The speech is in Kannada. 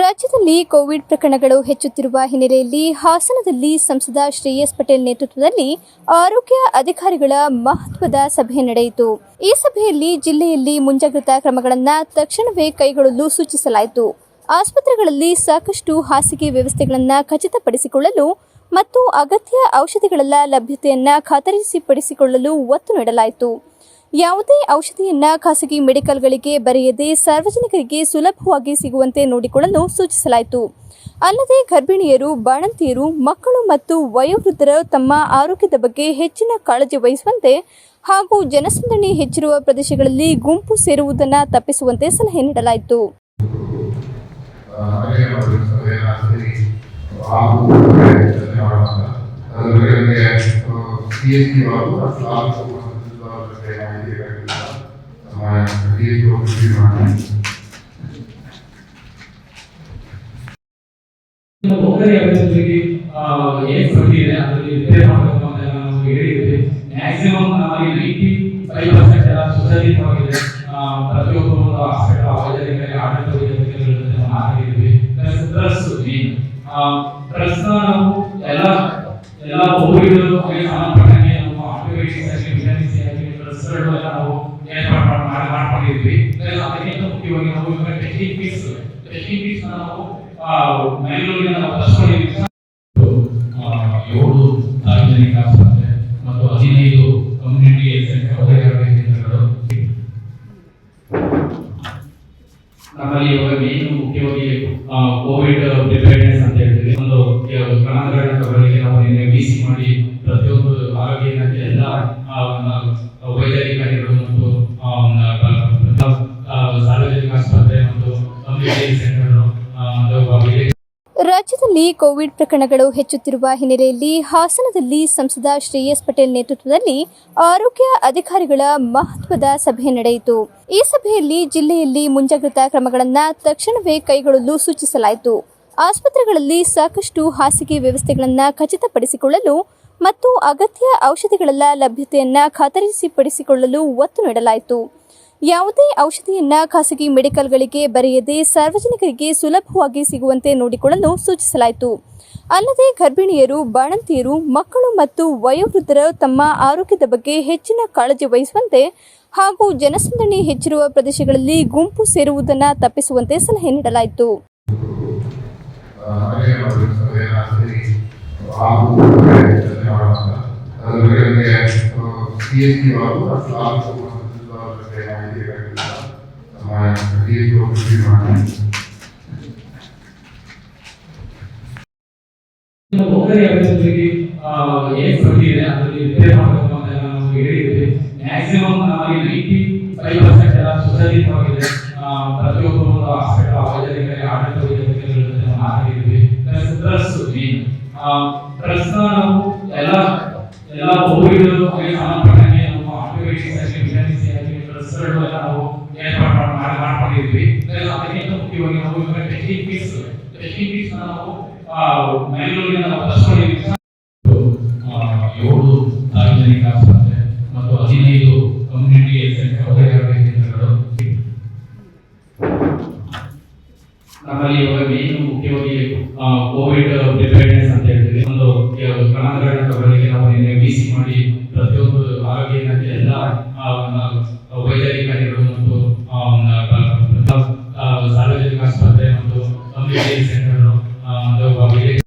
ರಾಜ್ಯದಲ್ಲಿ ಕೋವಿಡ್ ಪ್ರಕರಣಗಳು ಹೆಚ್ಚುತ್ತಿರುವ ಹಿನ್ನೆಲೆಯಲ್ಲಿ ಹಾಸನದಲ್ಲಿ ಸಂಸದ ಶ್ರೇಯಸ್ ಪಟೇಲ್ ನೇತೃತ್ವದಲ್ಲಿ ಆರೋಗ್ಯ ಅಧಿಕಾರಿಗಳ ಮಹತ್ವದ ಸಭೆ ನಡೆಯಿತು. ಈ ಸಭೆಯಲ್ಲಿ ಜಿಲ್ಲೆಯಲ್ಲಿ ಮುಂಜಾಗ್ರತಾ ಕ್ರಮಗಳನ್ನು ತಕ್ಷಣವೇ ಕೈಗೊಳ್ಳಲು ಸೂಚಿಸಲಾಯಿತು. ಆಸ್ಪತ್ರೆಗಳಲ್ಲಿ ಸಾಕಷ್ಟು ಹಾಸಿಗೆ ವ್ಯವಸ್ಥೆಗಳನ್ನು ಖಚಿತಪಡಿಸಿಕೊಳ್ಳಲು ಮತ್ತು ಅಗತ್ಯ ಔಷಧಿಗಳ ಲಭ್ಯತೆಯನ್ನು ಖಾತರಿಪಡಿಸಿಕೊಳ್ಳಲು ಒತ್ತು ನೀಡಲಾಯಿತು. ಯಾವುದೇ ಔಷಧಿಯನ್ನ ಖಾಸಗಿ ಮೆಡಿಕಲ್ಗಳಿಗೆ ಬರೆಯದೆ ಸಾರ್ವಜನಿಕರಿಗೆ ಸುಲಭವಾಗಿ ಸಿಗುವಂತೆ ನೋಡಿಕೊಳ್ಳಲು ಸೂಚಿಸಲಾಯಿತು. ಅಲ್ಲದೆ ಗರ್ಭಿಣಿಯರು, ಬಾಣಂತಿಯರು, ಮಕ್ಕಳು ಮತ್ತು ವಯೋವೃದ್ಧರು ತಮ್ಮ ಆರೋಗ್ಯದ ಬಗ್ಗೆ ಹೆಚ್ಚಿನ ಕಾಳಜಿ ವಹಿಸುವಂತೆ ಹಾಗೂ ಜನಸಂದಣಿ ಹೆಚ್ಚಿರುವ ಪ್ರದೇಶಗಳಲ್ಲಿ ಗುಂಪು ಸೇರುವುದನ್ನು ತಪ್ಪಿಸುವಂತೆ ಸಲಹೆ ನೀಡಲಾಯಿತು ಹಾಗೆ ಅವರು ಸಭೆಯಲ್ಲಿ ಹಾಗೂ ಧನ್ಯವಾದ ಅದರ ಬಗ್ಗೆ ಸಿ ಎಸ್ ಟಿ ಅವರು ಹಾಗೂ ಬಗ್ಗೆ ಮಾಹಿತಿ ಬೇಕಾಗಿಲ್ಲ ಡಿ ಎಸ್ ಟಿ ಮಾಡಿ ಹೋಗರಿ ಅಭಿವೃದ್ಧಿಗೆ ಏನ್ ಫಂಡ್ ಇದೆ ಅದರಲ್ಲಿ ರಿಪೇರ್ ಮಾಡಬೇಕು ಅಂತ ಎಲ್ಲ ನಾವು ಹೇಳಿದ್ವಿ ಮ್ಯಾಕ್ಸಿಮಮ್ ನಮಗೆ ನೈಂಟಿ ಫೈವ್ ಪರ್ಸೆಂಟ್ ಎಲ್ಲ ಸುಸಜ್ಜಿತವಾಗಿದೆ ಆ, ಪ್ರತಿಯೊಬ್ಬರು ಒಂದು ಹಾಸ್ಪಿಟಲ್ ವೈದ್ಯರಿಗೆ ಆಡಳಿತ ವೈದ್ಯರಿಗೆ ಜೊತೆ ಮಾತಾಡಿದ್ವಿ ಪ್ಲಸ್ ಡ್ರಸ್ ಮೇನ್ ಡ್ರಸ್ ನಾವು ಎಲ್ಲ ಎಲ್ಲ ಕೋವಿಡ್ ಹಾಗೆ ಸಂಬಂಧಪಟ್ಟಂಗೆ ನಾವು ಆಂಟಿಬಯೋಟಿಕ್ಸ್ ಆಗಲಿ ವಿಟಮಿನ್ ಸಿ ಆಗಲಿ ಡ್ರಸ್ಗಳು ಎಲ್ಲ ನಾವು ಏರ್ಪಾಡು ಮಾಡಿ ಮಾಡಿ- ಮಾಡ್ಕೊಂಡಿದ್ವಿ ಅದಕ್ಕಿಂತ ಮುಖ್ಯವಾಗಿ ನಾವು ಟೆಸ್ಟಿಂಗ್ ಫೀಸ್ ಟೆಸ್ಟಿಂಗ್ ಫೀಸ್ ನಾವು ಆ, ಏಳು ಸಾರ್ವಜನಿಕ ಆಸ್ಪತ್ರೆ ಮತ್ತು ಹದಿನೈದು ಕಮ್ಯುನಿಟಿ ವೈದ್ಯರ ಕೇಂದ್ರಗಳು. ನಮ್ಮಲ್ಲಿ ಇವಾಗ ಮೇನ್ ಮುಖ್ಯವಾಗಿ ಕೋವಿಡ್ ಪ್ರಿಪೇರ್ನೆಸ್ ಅಂತ ಹೇಳ್ತೀವಿ. ಒಂದು ಕ್ರಮಗಳನ್ನ ನಾವು ನಿನ್ನೆ ಸಿ ಮಾಡಿ ರಾಜ್ಯದಲ್ಲಿ ಕೋವಿಡ್ ಪ್ರಕರಣಗಳು ಹೆಚ್ಚುತ್ತಿರುವ ಹಿನ್ನೆಲೆಯಲ್ಲಿ ಹಾಸನದಲ್ಲಿ ಸಂಸದ ಶ್ರೇಯಸ್ ಪಟೇಲ್ ನೇತೃತ್ವದಲ್ಲಿ ಆರೋಗ್ಯ ಅಧಿಕಾರಿಗಳ ಮಹತ್ವದ ಸಭೆ ನಡೆಯಿತು. ಈ ಸಭೆಯಲ್ಲಿ ಜಿಲ್ಲೆಯಲ್ಲಿ ಮುಂಜಾಗ್ರತಾ ಕ್ರಮಗಳನ್ನು ತಕ್ಷಣವೇ ಕೈಗೊಳ್ಳಲು ಸೂಚಿಸಲಾಯಿತು. ಆಸ್ಪತ್ರೆಗಳಲ್ಲಿ ಸಾಕಷ್ಟು ಹಾಸಿಗೆ ವ್ಯವಸ್ಥೆಗಳನ್ನು ಖಚಿತಪಡಿಸಿಕೊಳ್ಳಲು ಮತ್ತು ಅಗತ್ಯ ಔಷಧಿಗಳ ಲಭ್ಯತೆಯನ್ನು ಖಾತರಿಪಡಿಸಿಕೊಳ್ಳಲು ಒತ್ತು ನೀಡಲಾಯಿತು. ಯಾವುದೇ ಔಷಧಿಯನ್ನ ಖಾಸಗಿ ಮೆಡಿಕಲ್ಗಳಿಗೆ ಬರೆಯದೆ ಸಾರ್ವಜನಿಕರಿಗೆ ಸುಲಭವಾಗಿ ಸಿಗುವಂತೆ ನೋಡಿಕೊಳ್ಳಲು ಸೂಚಿಸಲಾಯಿತು. ಅಲ್ಲದೆ ಗರ್ಭಿಣಿಯರು, ಬಾಣಂತಿಯರು, ಮಕ್ಕಳು ಮತ್ತು ವಯೋವೃದ್ಧರ ತಮ್ಮ ಆರೋಗ್ಯದ ಬಗ್ಗೆ ಹೆಚ್ಚಿನ ಕಾಳಜಿ ವಹಿಸುವಂತೆ ಹಾಗೂ ಜನಸಂದಣಿ ಹೆಚ್ಚಿರುವ ಪ್ರದೇಶಗಳಲ್ಲಿ ಗುಂಪು ಸೇರುವುದನ್ನು ತಪ್ಪಿಸುವಂತೆ ಸಲಹೆ ನೀಡಲಾಯಿತು. ಹೋಗರಿ ಅಭಿವೃದ್ಧಿಗೆ ಏನ್ ಅದರಲ್ಲಿ ಅಂತ ನಾವು ಮ್ಯಾಕ್ಸಿಮಮ್ ನಮಗೆ ಎಲ್ಲ ಹಾಸ್ಪಿಟಲ್ ವೈದ್ಯರಿಗೆ ಆಡಳಿತ ವೈದ್ಯರಿಗೆ ಜೊತೆ ನಾವು ಎಲ್ಲ ಎಲ್ಲ ಕೋವಿಡ್ ಹಾಗೆ ಏರ್ಪಾಡು ಮಾಡಿ ಮಾಡಿ- ಮಾಡ್ಕೊಂಡಿದ್ವಿ ಅದಕ್ಕಿಂತ ಮುಖ್ಯವಾಗಿ ನಾವು ಇವಾಗ ಪೀಸ್ ಟೆಸ್ಟಿಂಗ್ ಪೀಸ್ ನಾವು ಬೆಂಗಳೂರಿನ ನಾವು ತರಿಸ್ಕೊಂಡಿದ್ವಿ ಏಳು ಸಾರ್ವಜನಿಕ ಆಸ್ಪತ್ರೆ ಮತ್ತು ಹದಿನೈದು ಕಮ್ಯುನಿಟಿ ವೈದ್ಯರ ಕೇಂದ್ರಗಳು. ನಮ್ಮಲ್ಲಿ ಇವಾಗ ಮೇನ್ ಮುಖ್ಯವಾಗಿ ಕೋವಿಡ್ ಪ್ರಿಪೇರ್ನೆಸ್ ಅಂತ ಹೇಳ್ತೀವಿ ಒಂದು ಕ್ರಮಗಳನ್ನ ನಾವು ನಿನ್ನೆ ವಿ ಸಿ ಮಾಡಿ ಪ್ರತಿಯೊಂದು ಆರೋಗ್ಯ ಇಲಾಖೆ ಎಲ್ಲ ಸ್ಪರ್ಧೆ ಒಂದು ಒಂದು ವಿಲೇಜ್ ಸೆಂಟರ್ ಒಂದು ವಿಲೇಜ್